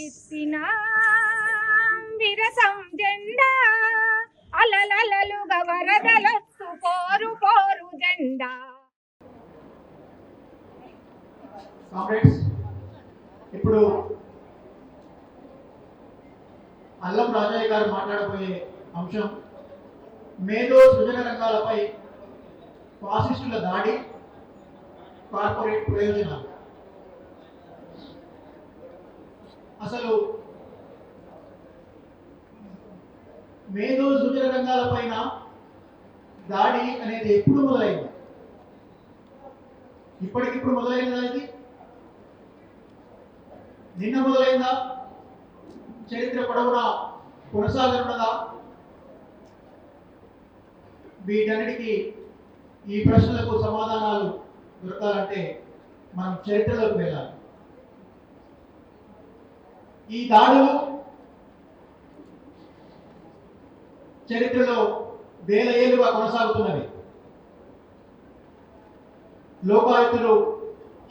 ఎత్తిన విరసం జెండా అలలలలుగా వరదలొచ్చు పోరు పోరు జెండా. ఇప్పుడు అల్లం రాజయ్య గారు మాట్లాడబోయే అంశం మేధో సృజన రంగాలపై ఫాసిస్టుల దాడి కార్పొరేట్ ప్రయోజనాలు. అసలు మేధో సూచన రంగాలపైన దాడి అనేది ఎప్పుడు మొదలైంది? ఇప్పటికిప్పుడు మొదలైనదా ఇది? నిన్న మొదలైందా? చరిత్ర పొడవునా? కొనసాగనున్నదా? వీటన్నిటికీ ఈ ప్రశ్నలకు సమాధానాలు దొరకాలంటే మనం చరిత్రలోకి వెళ్ళాలి. ఈ దాడులు చరిత్రలో వేల ఏళ్ళుగా కొనసాగుతున్నవి లోకాయుతులు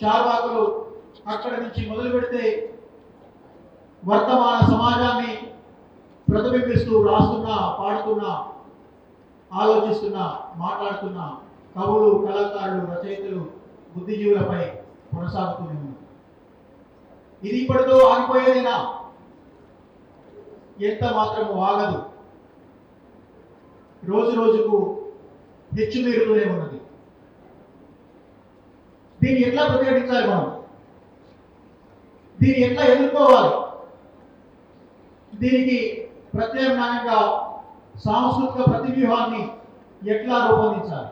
చార్వాకులు అక్కడ నుంచి మొదలు పెడితే వర్తమాన సమాజాన్ని ప్రతిబింబిస్తూ రాస్తున్నా పాడుతున్నా ఆలోచిస్తున్నా మాట్లాడుతున్నా కవులు కళాకారులు రచయితలు బుద్ధిజీవులపై కొనసాగుతుంది ఇది ఇప్పటితో ఆగిపోయేదేనా ఎంత మాత్రము ఆగదు. రోజు రోజుకు హెచ్చుమీరుతూనే ఉన్నది. దీన్ని ఎట్లా ప్రతిఘటించాలి మనం? దీన్ని ఎట్లా ఎదుర్కోవాలి? దీనికి ప్రత్యామ్నాయంగా సాంస్కృతిక ప్రతివ్యూహాన్ని ఎట్లా రూపొందించాలి?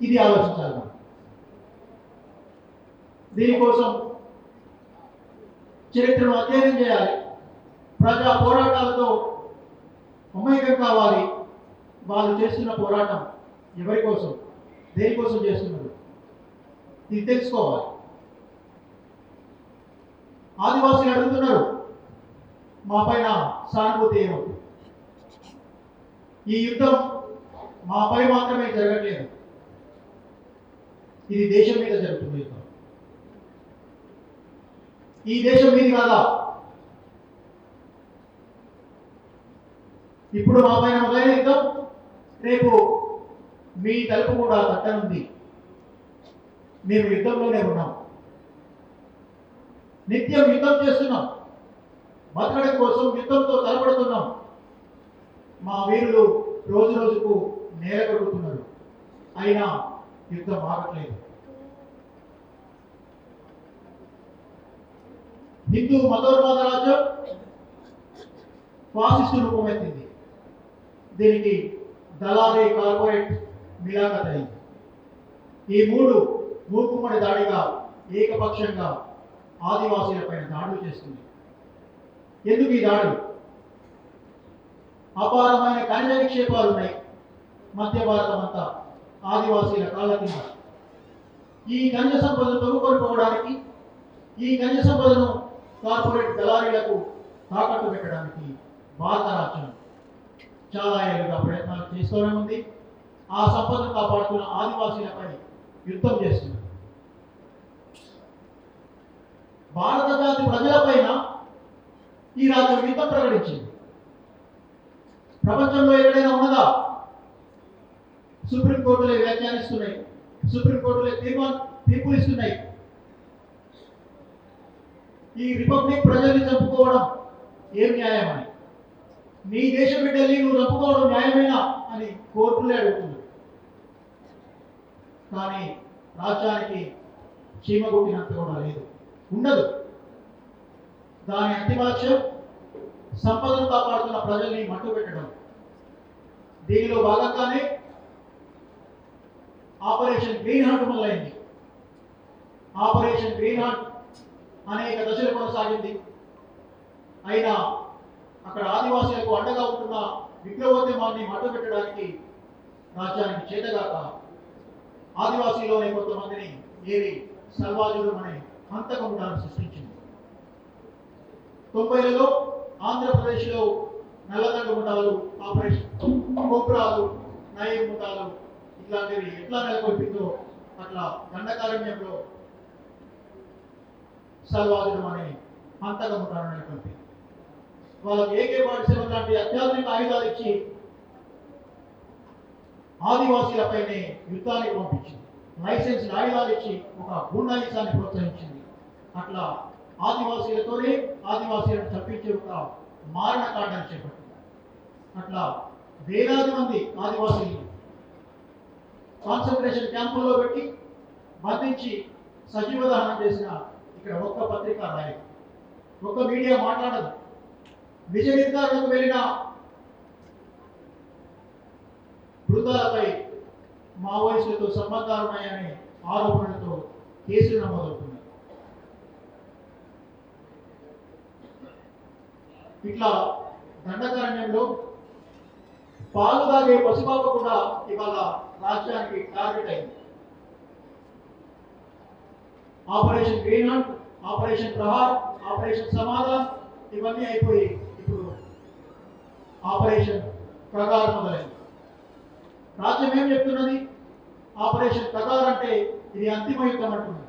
ఇది ఆలోచించాలి మనం. దీనికోసం చరిత్రను అధ్యయనం చేయాలి. ప్రజా పోరాటాలతో మమైకం కావాలి. వాళ్ళు చేస్తున్న పోరాటం ఎవరి కోసం? దేనికోసం చేస్తున్నారు? ఇది తెలుసుకోవాలి. ఆదివాసీలు అడుగుతున్నారు మా పైన సానుభూతి ఏమవుతుంది ఈ యుద్ధం మాపై మాత్రమే జరగట్లేదు. ఇది దేశం మీద జరుగుతుంది యుద్ధం. ఈ దేశం మీది కాదా? ఇప్పుడు మా పైన మొదలైన యుద్ధం రేపు మీ తలుపు కూడా తట్టనుంది. మేము యుద్ధంలోనే ఉన్నాం. నిత్యం యుద్ధం చేస్తున్నాం. బతకడం కోసం యుద్ధంతో తలపడుతున్నాం. మా వీరులు రోజు రోజుకు నేల అయినా యుద్ధం ఆగట్లేదు. హిందూ మతోన్మాద రాజ్యం ఫాసిస్ట్ రూపమైంది. దీనికి దళారీ కార్పొరేట్ మిలాఖత్ అయింది ఈ మూడు మూకుమ్మడి దాడిగా ఏకపక్షంగా ఆదివాసీలపైన దాడులు చేస్తుంది ఎందుకు ఈ దాడులు? అపారమైన ఖనిజ నిక్షేపాలు ఉన్నాయి. మధ్య భారతం అంతా ఆదివాసీల కాళ్ళ కింద. ఈ గంజ సంపదను తొలుకొనుకోవడానికి ఈ గంజ సంపదను కార్పొరేట్ దళారీలకు తాకట్టు పెట్టడానికి భారత రాజ్యం చాలా ఏళ్ళుగా ప్రయత్నాలు చేస్తూనే ఉంది. ఆ సంపదను కాపాడుతున్న ఆదివాసీలపై యుద్ధం చేస్తుంది భారత జాతి ప్రజలపైన ఈ రాజ్యం యుద్ధం ప్రకటించింది. ప్రపంచంలో ఎక్కడైనా ఉన్నదా? సుప్రీంకోర్టులే వ్యాఖ్యానిస్తున్నాయి. సుప్రీంకోర్టులే తీర్మానం తీర్పులు ఇస్తున్నాయి. ఈ రిపబ్లిక్ ప్రజల్ని చంపుకోవడం ఏం న్యాయమని నీ దేశం బిడ్డల్ని నువ్వు చంపుకోవడం న్యాయమేనా అని కోర్టులే అడుగుతుంది. కానీ రాజ్యానికి చీమ కొట్టినంత కూడా లేదు. ఉండదు. దాని అంతిమాక్ష్యం సంపదను కాపాడుతున్న ప్రజల్ని మట్టు పెట్టడం. దీనిలో భాగంగానే ఆపరేషన్ గ్రీన్ హార్ట్ మొదలైంది. ఆపరేషన్ గ్రీన్ హార్ట్ అనేక దశలు కొనసాగింది. అయినా అక్కడ ఆదివాసీలకు అండగా ఉంటున్న విప్లవోద్యమాన్ని మట్టు పెట్టడానికి రాజ్యానికి చేతగాక ఆదివాసీలోని కొంతమందిని ఏరి సల్వాజుడు అనే హంతకముడాన్ని సృష్టించింది. తొంభైలలో ఆంధ్రప్రదేశ్లో నల్లదండ ముఠాలు ఆపరేషన్ కోపురాలు నయం ముఠాలు ఇట్లాంటివి ఎట్లా నెలకొల్పిందో అట్లా దండకారణ్యంలో సల్వాజుడు అనే హంతకం ప్రాణాన్ని వాళ్ళకి ఏకే పార్టీ లాంటి అత్యాధునిక ఆయుధాలు ఇచ్చి ఆదివాసీలపైనే యుద్ధానికి పంపించింది. లైసెన్స్ ఆయుధాలు ఇచ్చి ఒక గుండాయిసాన్ని ప్రోత్సహించింది. అట్లా ఆదివాసీలతోనే ఆదివాసీలను తప్పించే ఒక మారణ కాండాన్ని చేపట్టింది. అట్లా వేలాది మంది ఆదివాసీలు కాన్సన్ట్రేషన్ క్యాంపుల్లో పెట్టి బంధించి సజీవ దహనం చేసిన ఇక్కడ ఒక్క పత్రిక రాయదు ఒక్క మీడియా మాట్లాడదు. నిజ నిర్ధారణకు వెళ్ళిన బృందాలపై మావోయిస్టులతో సంబంధాలున్నాయనే ఆరోపణలతో కేసులు నమోదవుతున్నాయి. ఇట్లా దండకారణ్యంలో పాలు తాగే పసిపాప కూడా ఇవాళ రాజ్యానికి టార్గెట్ అయింది. Operation green hunt operation Prahar operation Samadhan ఇవన్నీ అయిపోయి ఇప్పుడు ఆపరేషన్ ప్రకారం మొదలైంది. రాజ్యం ఏం చెప్తున్నది? ఆపరేషన్ ప్రకార్ అంటే ఇది అంతిమ యుద్ధం అంటున్నది.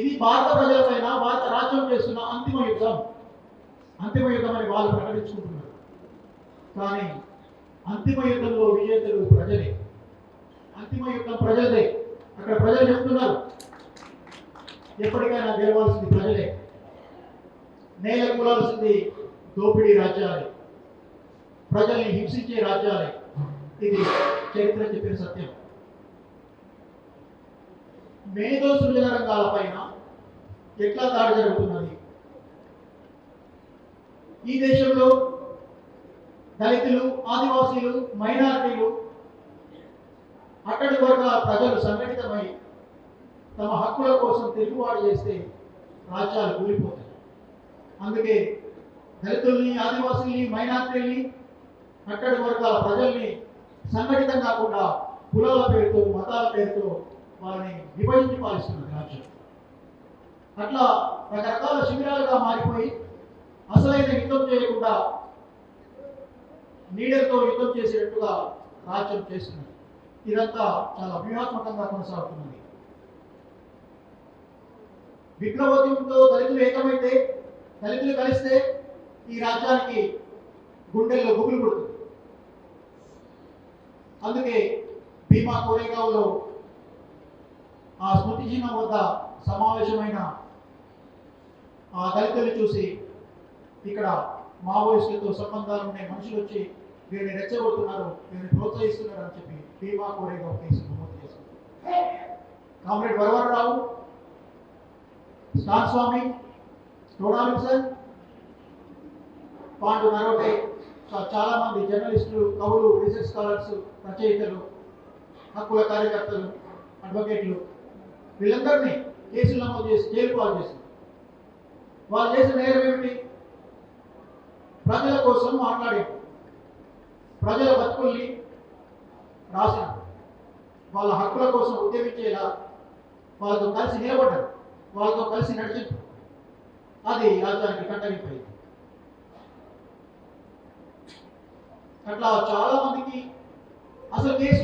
ఇది భారత ప్రజలపైన భారత రాజ్యం చేస్తున్న అంతిమ యుద్ధం. అంతిమ యుద్ధం అని వాళ్ళు ప్రకటించుకుంటున్నారు. కానీ అంతిమ యుద్ధంలో విజేతలు ప్రజలే. అంతిమ యుద్ధం ప్రజలదే. అక్కడ ప్రజలు చెప్తున్నారు. ఎప్పటికైనా గెలవాల్సింది ప్రజలే. నేల కూలాల్సింది దోపిడీ రాజ్యాలే. ప్రజల్ని హింసించే రాజ్యాలే. ఇది చరిత్ర చెప్పిన సత్యం. మేధో సృజన రంగాలపైన ఎట్లా దాడి జరుగుతున్నది? ఈ దేశంలో దళితులు ఆదివాసీలు మైనారిటీలు అక్కడి వర్గాల ప్రజలు సంఘటితమై తమ హక్కుల కోసం తిరుగుబాటు చేస్తే రాజ్యాలు కూలిపోతాయి. అందుకే దళితుల్ని ఆదివాసుల్ని మైనార్టీల్ని అక్కడి వర్గాల ప్రజల్ని సంఘటితం కాకుండా కులాల పేరుతో మతాల పేరుతో వారిని విభజించి పాలిస్తున్నది రాజ్యం. అట్లా రకరకాల శిబిరాలుగా మారిపోయి అసలైన యుద్ధం చేయకుండా నీడలతో యుద్ధం చేసేటట్టుగా రాజ్యం చేస్తున్నారు. ఇదంతా చాలా వ్యూహాత్మకంగా కొనసాగుతున్నది. విప్లవోద్యమంతో దళితులు ఏకమైతే దళితులు కలిస్తే ఈ రాజ్యానికి గుండెల్లో గుబులు పుడుతుంది. అందుకే భీమా కోరేగావ్లో ఆ స్మృతి చిహ్నం వద్ద సమావేశమైన ఆ దళితులు చూసి ఇక్కడ మావోయిస్టులతో సంబంధాలు ఉండే మనుషులు వచ్చి వీరిని రెచ్చగొడుతున్నారు వీరిని ప్రోత్సహిస్తున్నారు అని చెప్పి భీమా కోరేగావ్ కేసు నమోదు చేశారు కామ్రేడ్ వరవరరావు స్టార్ స్వామి టోడామిక్సన్ పాండు నరోటే చాలా మంది జర్నలిస్టులు కవులు రీసెర్చ్ స్కాలర్స్ రచయితలు హక్కుల కార్యకర్తలు అడ్వకేట్లు వీళ్ళందరినీ కేసులు నమోదు చేసి జైలు పాలు చేశారు. వాళ్ళు చేసిన నేరం ఏమిటి? ప్రజల కోసం మాట్లాడే ప్రజల బతుకుల్ని రాసిన వాళ్ళ హక్కుల కోసం ఉద్యమించేలా వాళ్ళతో కలిసి నిలబడ్డారు. వాళ్ళతో కలిసి నడిచింది. అది రాజ్యానికి కట్టగిపోయింది అట్లా చాలా మందికి అసలు కేసు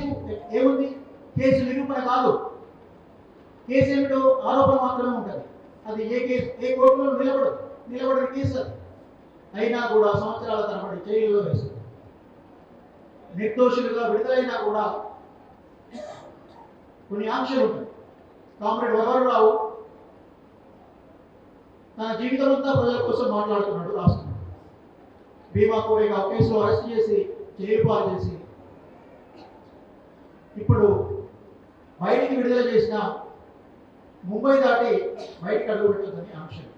ఏముంది? కేసు నిరూపణ కాదు. కేసు ఏమిటో ఆరోపణ మాత్రమే ఉంటుంది. అది ఏ కేసు ఏ కోర్టులో నిలబడదు. నిలబడిన కేసు అది. అయినా కూడా సంవత్సరాల తరబడి జైల్లో వేస్తుంది నిర్దోషులుగా విడుదలైనా కూడా కొన్ని ఆంక్షలు ఉంటాయి. కామ్రేడ్ వరవరరావు తన జీవితం అంతా ప్రజల కోసం మాట్లాడుతున్నాడు రాస్తున్నాడు. భీమా కోరేగా కేసులో అరెస్ట్ చేసి జైలు పాలు చేసి ఇప్పుడు బయటికి విడుదల చేసిన ముంబై దాటి బయటకు అడుగుపెట్టదని ఆంక్షలు.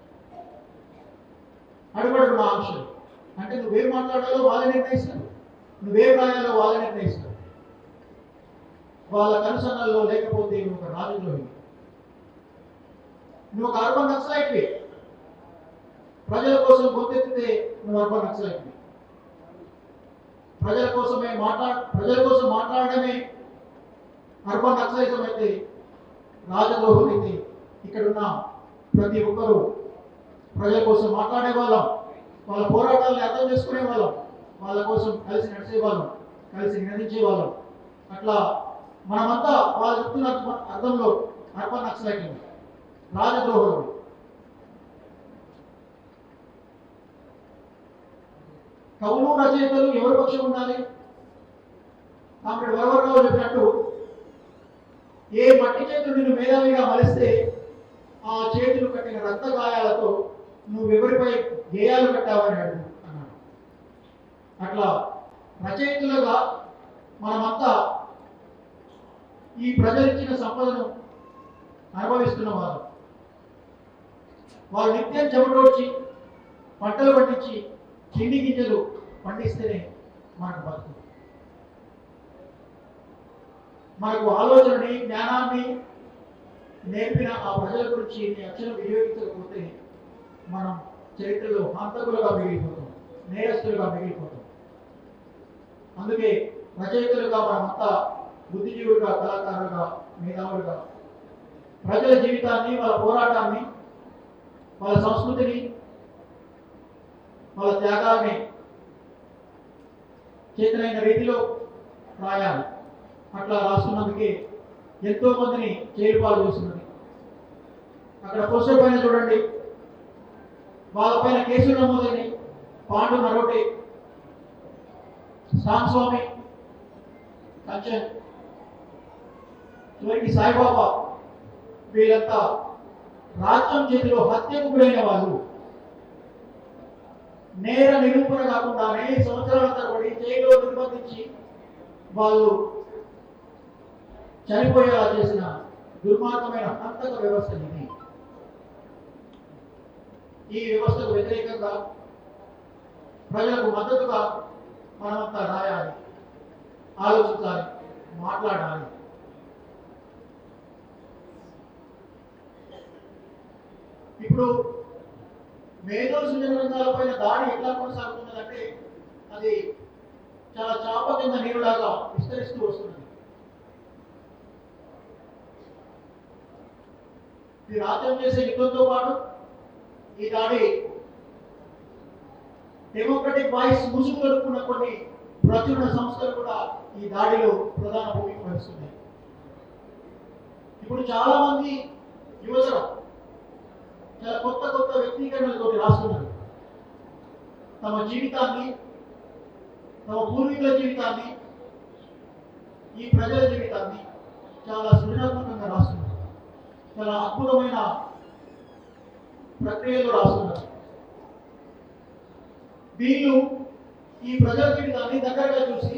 మా ఆంక్షలు. అంటే నువ్వేం మాట్లాడాలో వాళ్ళే నిర్ణయిస్తారు. నువ్వేం రాయాలో వాళ్ళే నిర్ణయిస్తారు. వాళ్ళ కనుసన్నల్లో లేకపోతే నువ్వు ఒక రాజులో నువ్వు ఒక అర్బన్ నక్సలైట్వే ప్రజల కోసం గొంతెత్తితే నువ్వు అర్బన్ నక్సలైట్వి ప్రజల కోసమే మాట్లా ప్రజల కోసం మాట్లాడడమే అర్బన్ నక్సలిజం అయితే రాజద్రోహం అయితే ఇక్కడున్న ప్రతి ఒక్కరూ ప్రజల కోసం మాట్లాడే వాళ్ళం. వాళ్ళ పోరాటాలను అర్థం చేసుకునే వాళ్ళం. వాళ్ళ కోసం కలిసి నడిచే వాళ్ళం. కలిసి నినదించే వాళ్ళం. అట్లా మనమంతా వాళ్ళు చెప్తున్న అర్థం- అర్థంలో అర్బన్ నక్సలైట్లు రాజద్రోహులు కవులు రచయితలు ఎవరి పక్షం ఉండాలి? కామ్రేడ్ వరవరరావు చెప్పినట్టు ఏ మట్టి చేతులు నిన్ను మేధావిగా మలిస్తే ఆ చేతులు కట్టిన రక్త గాయాలతో నువ్వు ఎవరిపై గేయాలు కట్టావని అన్నాడు అట్లా రచయితలుగా మనమంతా ఈ ప్రజలిచ్చిన సంపదను అనుభవిస్తున్న వారు వారు నిత్యం చెమటోడ్చి పంటలు పట్టించి తిండి గింజలు పండిస్తేనే మనకు బతుకు. మనకు ఆలోచనని జ్ఞానాన్ని నేర్పిన ఆ ప్రజల గురించి నీ అక్షరం వినియోగించకపోతే మనం చరిత్రలో హంతకులుగా మిగిలిపోతాం నేరస్తులుగా మిగిలిపోతాం. అందుకే రచయితలుగా మనమంతా బుద్ధిజీవులుగా కళాకారులుగా మేధావులుగా ప్రజల జీవితాన్ని వాళ్ళ పోరాటాన్ని వాళ్ళ సంస్కృతిని వాళ్ళ త్యాగాన్ని చేతనైన రీతిలో రాయాలి. అట్లా రాస్తున్నందుకే ఎంతో మందిని చేరుపాలు చేస్తున్నది అక్కడ పోస్టర్ పైన చూడండి. వాళ్ళపైన కేసులు నమోదని పాండు నరోటి స్వామి కంచన్ చివరికి సాయిబాబా వీళ్ళంతా రాజ్యం చేతిలో హత్యకు గురైన వాళ్ళు. నేర నిరూపణ కాకుండానే సంవత్సరాల తరబడి జైల్లో నిర్బంధించి వాళ్ళు చనిపోయేలా చేసిన దుర్మార్గమైన హంతక వ్యవస్థ ఇది. ఈ వ్యవస్థకు వ్యతిరేకంగా ప్రజలకు మద్దతుగా మనమంతా రాయాలి ఆలోచించాలి మాట్లాడాలి. ఇప్పుడు మేధో సృజన పైన దాడి ఎట్లా కొనసాగుతున్నదంటే అది చాలా చాప కింద నీరులాగా విస్తరిస్తూ వస్తున్నది. ఈ రాజ్యం చేసే యుద్ధంతో పాటు ఈ దాడి డెమోక్రటిక్ వాయిస్ ముసుగు కలుపుకున్న కొన్ని ప్రచురణ సంస్థలు కూడా ఈ దాడిలో ప్రధాన భూమిక వహిస్తున్నాయి. ఇప్పుడు చాలా మంది యువతరం చాలా కొత్త కొత్త వ్యక్తీకరణలతో రాస్తున్నారు తమ జీవితాన్ని తమ పూర్వీకుల జీవితాన్ని ఈ ప్రజల జీవితాన్ని చాలా సృజనాత్మకంగా రాస్తున్నారు చాలా అద్భుతమైన ప్రక్రియలో రాస్తున్నారు వీళ్ళు ఈ ప్రజల జీవితాన్ని దగ్గరగా చూసి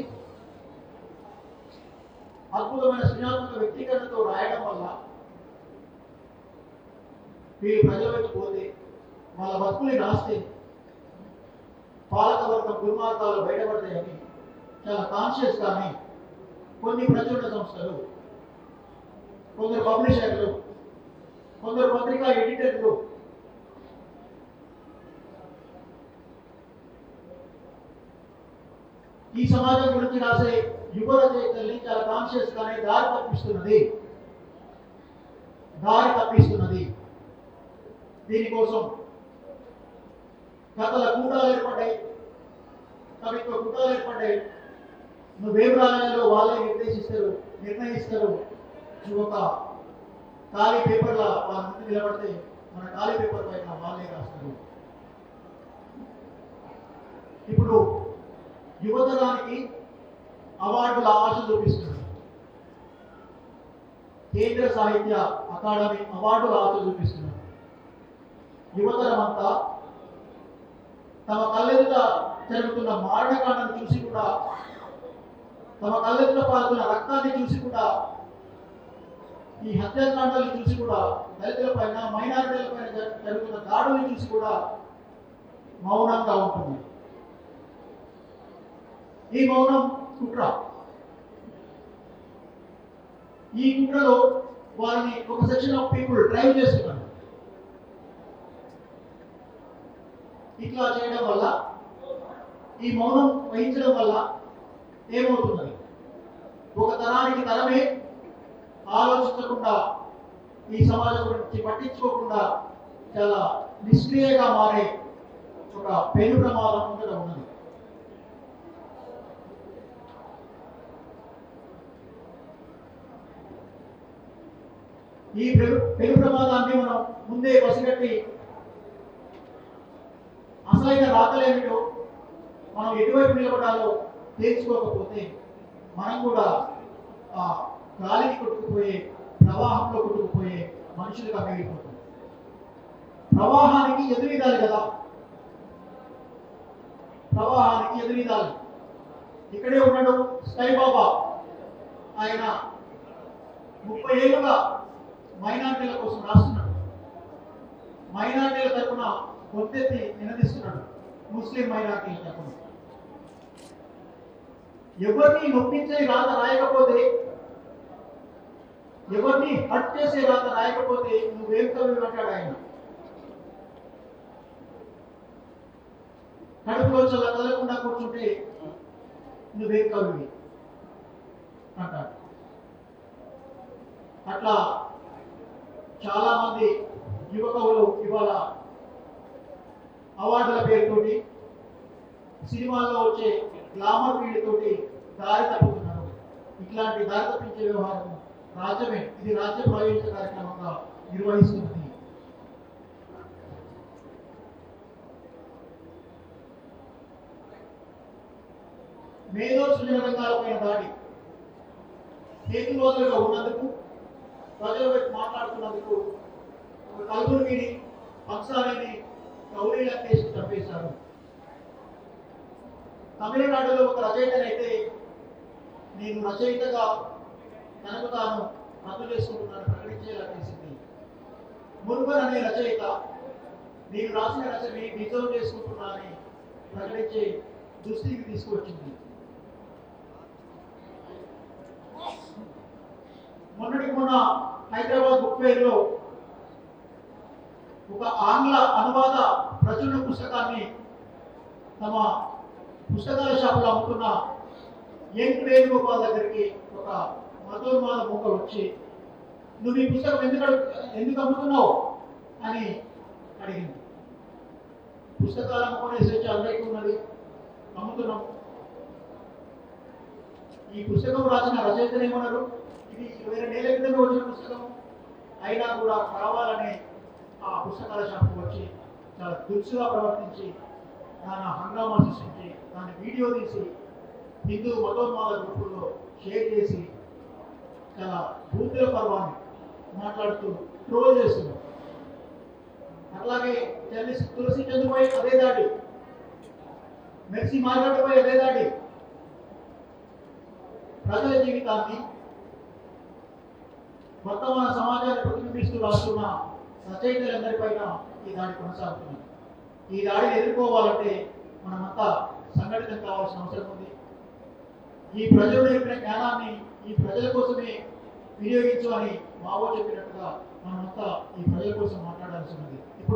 అద్భుతమైన సృజనాత్మక వ్యక్తీకరణతో రాయడం వల్ల వీళ్ళు ప్రజలకు పోతే వాళ్ళ బతుకుని రాస్తే పాలకవర్గం దుర్మార్గాలు బయటపడతాయని చాలా కాన్షియస్ కానీ కొన్ని ప్రచురణ సంస్థలు కొందరు పబ్లిషర్లు కొందరు పత్రికా ఎడిటర్లు ఈ సమాజం గురించి రాసే యువ రచయితల్ని చాలా కాన్షియస్ కానీ దారి తప్పిస్తున్నది. దారి తప్పిస్తున్నది. దీనికోసం కథల కూటాలు ఏర్పడ్డాయి. కవిత్వ కూటాలు ఏర్పడ్డాయి. నువ్వేం రాయాలో వాళ్ళే నిర్దేశిస్తారు నిర్ణయిస్తారు. నువ్వు ఒక ఖాళీ పేపర్ల వాళ్ళ ముందు నిలబడితే మన ఖాళీ పేపర్ పైన వాళ్ళే రాస్తారు. ఇప్పుడు యువతరానికి అవార్డుల ఆశ చూపిస్తున్నారు. కేంద్ర సాహిత్య అకాడమీ అవార్డుల ఆశ చూపిస్తున్నారు. యువతరం అంతా తమ కళ్ళెదుట జరుగుతున్న మారణకాండను చూసి కూడా తమ కళ్ళెదుట పాల్గొన్న రక్తాన్ని చూసి కూడా ఈ హత్యాకాండాలను చూసి కూడా దళితుల పైన మైనారిటీల పైన జరుగుతున్న దాడుల్ని చూసి కూడా మౌనంగా ఉంటుంది. ఈ మౌనం కుట్ర. ఈ కుట్రలో వారిని ఒక సెక్షన్ ఆఫ్ పీపుల్ డ్రైవ్ చేస్తున్నారు. ఇట్లా చేయడం వల్ల ఈ మౌనం వహించడం వల్ల ఏమవుతున్నది ఒక తరానికి తరమే ఆలోచించకుండా ఈ సమాజం గురించి పట్టించుకోకుండా చాలా నిష్క్రియగా మారే ఒక పెను ప్రమాదం కూడా ఉన్నది. ఈ పెను పెను ప్రమాదాన్ని మనం ముందే పసిగట్టి అసలైన రాతలేమిటో మనం ఎటువైపు నిలబడాలో తేల్చుకోకపోతే మనం కూడా ఆ గాలికి కొట్టుకుపోయే ప్రవాహంలో కొట్టుకుపోయే మనుషులుగా మిగిలిపోతుంది ప్రవాహానికి ఎదురీదాలి కదా. ప్రవాహానికి ఎదురీదాలి. ఇక్కడే ఉన్నాడు సాయిబాబా. ఆయన ముప్పై ఏళ్ళుగా మైనార్టీల కోసం రాస్తున్నాడు. మైనార్టీల తరఫున గొంతెత్తి నిలదీస్తున్నాడు. ముస్లిం మైనార్టీ తరపున ఎవరిని నొప్పించే రాత రాయకపోతే ఎవరిని హట్ చేసే రాత రాయకపోతే నువ్వేం చదువు అంటాడు ఆయన? కడుపులో చల్ల కదలకుండా కూర్చుంటే నువ్వేం కవివి అంటాడు. అట్లా చాలా మంది యువ ఇవాళ అవార్డుల పేరుతోటి సినిమాల్లో వచ్చే గ్లామర్ వీళ్ళతోటి దారి తప్పుతున్నారు ఇట్లాంటి దారి తప్పించే వ్యవహారం రాజ్యమే ఇది రాజ్య ప్రయోజన కార్యక్రమంగా నిర్వహిస్తుంది. మేధో సృజన రంగాలపైన దాడి. హేతువాదులుగా ఉన్నందుకు ప్రజల వైపు మాట్లాడుతున్నందుకు ఒక కలుగురు వీడి పక్షాలని గౌరీల కేసు చంపేశారు తమిళనాడులో ఒక రచయితనైతే నేను రచయితగా తనకు తాను రద్దు చేసుకుంటున్నాను ప్రకటించేలా చేసింది. మున్గర్ అనే రచయిత నేను రాసిన రచనని నిజం చేసుకుంటున్నానని ప్రకటించే దృష్టికి తీసుకువచ్చింది. మొన్నటికి మొన్న హైదరాబాద్ బుక్ ఫెయిర్లో ఒక ఆంగ్ల అనువాద ప్రచురణ పుస్తకాన్ని తమ పుస్తకాల షాపులో అమ్ముతున్న యంగ్ వేణుగోపాల్ దగ్గరికి ఒక మధుర్మాల మొక్క వచ్చి నువ్వు ఈ పుస్తకం ఎందుకు ఎందుకు అమ్ముతున్నావు? అని అడిగింది. పుస్తకాలు అమ్ముకునే స్వేచ్ఛ అందరికీ ఉన్నది. అమ్ముతున్నాం. ఈ పుస్తకం రాసిన రచయితలు ఏమన్నారు? ఇది ఇరవై రెండేళ్ళ క్రితమే వచ్చిన పుస్తకం. అయినా కూడా కావాలని ఆ పుస్తకాల షాప్కి వచ్చి చాలా దుర్చుగా ప్రవర్తించి దాని హంగామా సృష్టించి దాన్ని వీడియో తీసి హిందూ మతోన్మాద గ్రూపుల్లో షేర్ చేసి చాలా భూతుల పర్వాన్ని మాట్లాడుతూ ట్రోల్ చేస్తున్నారు. అట్లాగే తులసి తులసి చంద్రపై అదే దాడి. మెర్సీ మార్గడ్పై అదే దాడి. ప్రజల జీవితాన్ని వర్తమాన సమాజాన్ని ప్రతిబింబిస్తూ రాస్తున్న రచయితలందరిపైన ఈ దాడి కొనసాగుతున్నది ఈ దాడిని ఎదుర్కోవాలంటే మనమంతా సంఘటితం కావాల్సిన అవసరం ఉంది. ఈ ప్రజలు నేర్పిన జ్ఞానాన్ని ఈ ప్రజల కోసమే వినియోగించు అని మావో చెప్పినట్టుగా మనమంతా ఈ ప్రజల కోసం మాట్లాడాల్సి ఉన్నది.